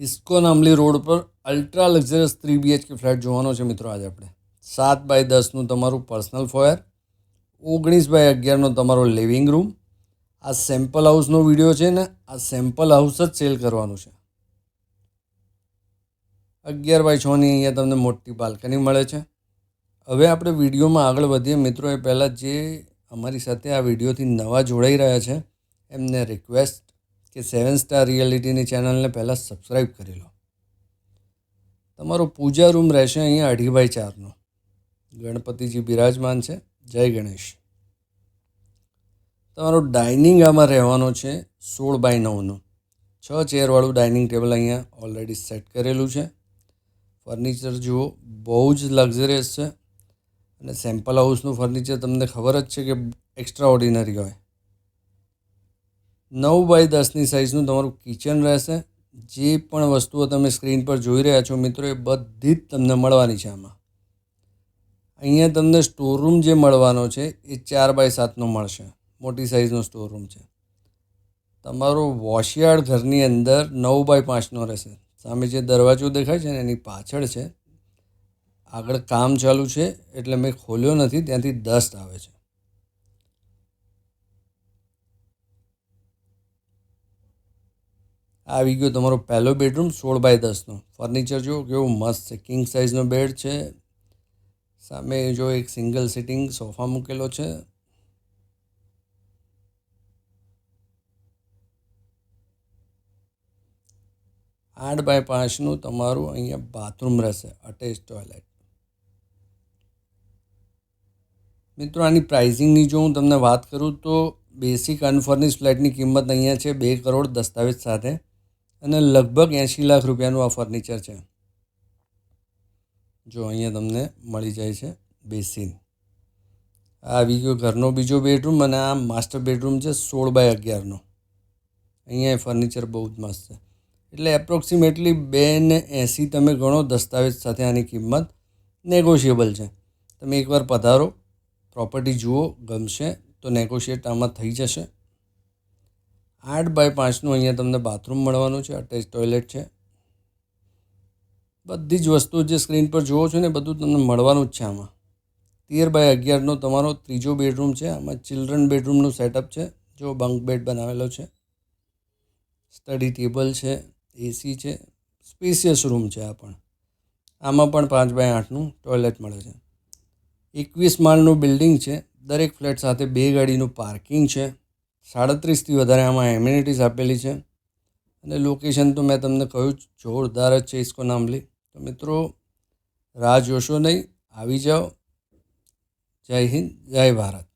ISKCON Ambli road પર ultra luxurious three BHK flat જોવાનો છે મિત્રો આજે આપણે. સાત બાય દસનું તમારું પર્સનલ ફોયર ઓગણીસ બાય અગિયારનો તમારો લિવિંગ રૂમ આ સેમ્પલ હાઉસનો વીડિયો છે ને, આ સેમ્પલ હાઉસ જ સેલ કરવાનું છે. અગિયાર બાય છની અહીંયા તમને મોટી બાલ્કની મળે છે. હવે આપણે વિડીયોમાં આગળ વધીએ. મિત્રો એ પહેલાં જે અમારી સાથે આ વિડીયોથી નવા જોડાઈ રહ્યા છે, એમને રિક્વેસ્ટ કે સેવન સ્ટાર રિયાલિટીની ચેનલને પહેલાં સબસ્ક્રાઈબ કરી લો. તમારો પૂજા રૂમ રહેશે અહીંયા અઢી બાય ચારનો. ગણપતિજી બિરાજમાન છે. જય ગણેશ. તમારો ડાઇનિંગ આમાં રહેવાનો છે સોળ બાય નવનો. છ ચેરવાળું ડાઇનિંગ ટેબલ અહીંયા ઓલરેડી સેટ કરેલું છે. ફર્નિચર જુઓ, બહુ જ લક્ઝરિયસ છે. અને સેમ્પલ હાઉસનું ફર્નિચર તમને ખબર જ છે કે એક્સ્ટ્રા ઓર્ડિનરી હોય. નવ બાય દસની સાઇઝનું તમારું કિચન રહેશે. જે પણ વસ્તુઓ તમે સ્ક્રીન પર જોઈ રહ્યા છો મિત્રો, એ બધી જ તમને મળવાની છે આમાં. અહીંયા તમને સ્ટોરરૂમ જે મળવાનો છે, એ ચાર બાય સાતનો મળશે. મોટી સાઇઝનો સ્ટોરરૂમ છે. તમારો વોશયાર્ડ ઘરની અંદર નવ બાય પાંચનો રહેશે. સામે જે દરવાજો દેખાય છે ને, એની પાછળ છે. આગળ કામ ચાલુ છે, એટલે મેં ખોલ્યો નથી, ત્યાંથી ડસ્ટ આવે છે. આવી ગયો તમારો પહેલો બેડરૂમ સોળ બાય દસનો. ફર્નિચર જો કેવું મસ્ત છે. કિંગ સાઇઝનો બેડ છે. સામે જો એક સિંગલ સિટિંગ સોફા મૂકેલો છે. આઠ બાય પાંચનું તમારું અહીંયા બાથરૂમ રહેશે. અટેચ ટોયલેટ મિત્રો, આની પ્રાઇઝિંગની જો હું તમને વાત કરું તો બેસિક અનફર્નિશ ફ્લેટની કિંમત અહીંયા છે બે કરોડ દસ્તાવેજ સાથે. અને લગભગ એંશી લાખ રૂપિયાનું આ ફર્નિચર છે. જો અહીંયા તમને મળી જાય છે બેસિન. આ આવી ગયો ઘરનો બીજો બેડરૂમ અને આ માસ્ટર બેડરૂમ છે સોળ બાય અગિયારનો. અહીંયા ફર્નિચર બહુ જ મસ્ત છે. એટલે એપ્રોક્સિમેટલી બે ને એંસી તમે ગણો દસ્તાવેજ સાથે આની કિંમત નેગોશિયેબલ છે. તમે એકવાર પધારો પ્રોપર્ટી જુઓ, ગમશે તો નેગોશિયેટ આમાં થઈ જશે. આઠ બાય પાંચનું અહીંયા તમને બાથરૂમ મળવાનું છે, અટેચ ટોયલેટ છે. બધી જ વસ્તુ જે સ્ક્રીન પર જુઓ છો ને બધું તમને મળવાનું જ છે આમાં. તેર બાય અગિયારનો તમારો ત્રીજો બેડરૂમ છે, આમાં ચિલ્ડ્રન બેડરૂમનું સેટઅપ છે, જો બંક બેડ બનાવેલો છે. સ્ટડી ટેબલ છે એસી છે સ્પેશિયસ રૂમ છે આ પણ. આમાં પણ પાંચ બાય આઠનું ટોયલેટ મળે છે. એકવીસ માળનું બિલ્ડિંગ છે, દરેક ફ્લેટ સાથે બે ગાડીનું પાર્કિંગ છે. સાડત્રીસથી વધારે આમાં એમ્યુનિટીઝ આપેલી છે. અને લોકેશન તો મેં તમને કહ્યું જોરદાર જ છે ઇસ્કો નામલી તો મિત્રો, રાહ જોશો નહીં, આવી જાઓ. જય હિન્દ, જય ભારત.